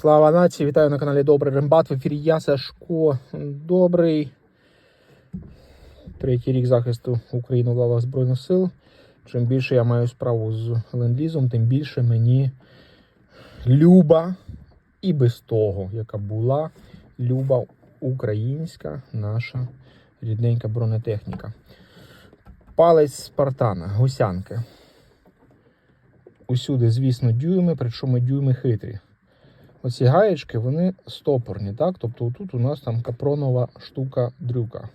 Слава нації! Вітаю на каналі Добрий Рембат. В ефірі я Сашко. Добрий. Третій рік захисту України в лавах Збройних сил. Чим більше я маю справу з ленд-лізом, тим більше мені люба і без того, яка була люба українська наша рідненька бронетехніка. Палець Спартана, гусянки. Усюди, звісно, дюйми, причому дюйми хитрі. Оці гаєчки, вони стопорні, так? Тобто тут у нас там капронова штука дрюка.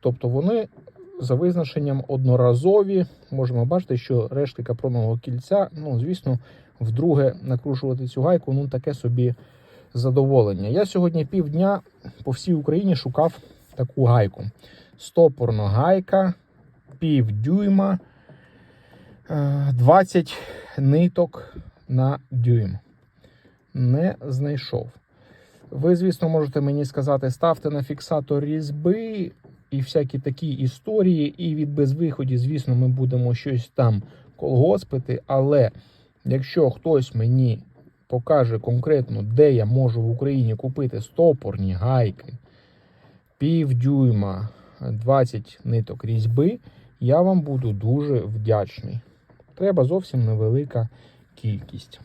Тобто вони за визначенням одноразові. Можемо бачити, що рештки капронового кільця, ну, звісно, вдруге накручувати цю гайку, ну таке собі задоволення. Я сьогодні півдня по всій Україні шукав таку гайку. Стопорна гайка, пів дюйма, е, 20 ниток на дюйм. Не знайшов. Ви, звісно, можете мені сказати, ставте на фіксатор різьби і всякі такі історії, і від безвиході, звісно, ми будемо щось там колгоспити. Але якщо хтось мені покаже конкретно, де я можу в Україні купити стопорні гайки, пів дюйма, 20 ниток різьби, я вам буду дуже вдячний. Треба зовсім невелика кількість.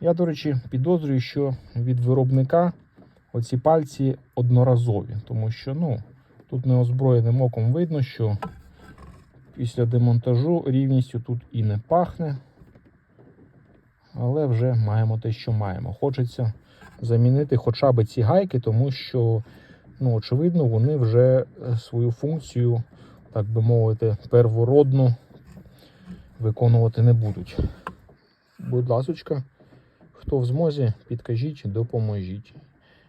Я, до речі, підозрюю, що від виробника оці пальці одноразові, тому що ну, тут неозброєним оком видно, що після демонтажу рівністю тут і не пахне. Але вже маємо те, що маємо. Хочеться замінити хоча б ці гайки, тому що, ну, очевидно, вони вже е, свою функцію, так би мовити, первородну виконувати не будуть. Будь ласочка, хто в змозі, підкажіть, допоможіть.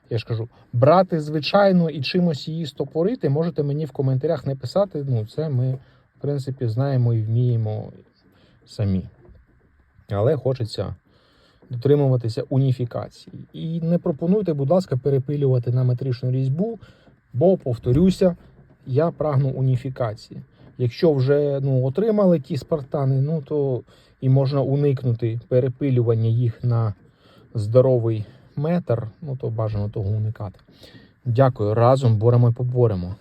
Я ж кажу, брати, звичайно, і чимось її стопорити, можете мені в коментарях не писати. Ну, це ми, в принципі, знаємо і вміємо самі. Але хочеться дотримуватися уніфікації. І не пропонуйте, будь ласка, перепилювати на метричну різьбу, бо, повторюся, я прагну уніфікації. Якщо вже ну, отримали ті спартани, ну то і можна уникнути перепилювання їх на здоровий метр, ну то бажано того уникати. Дякую, разом боремо і поборемо.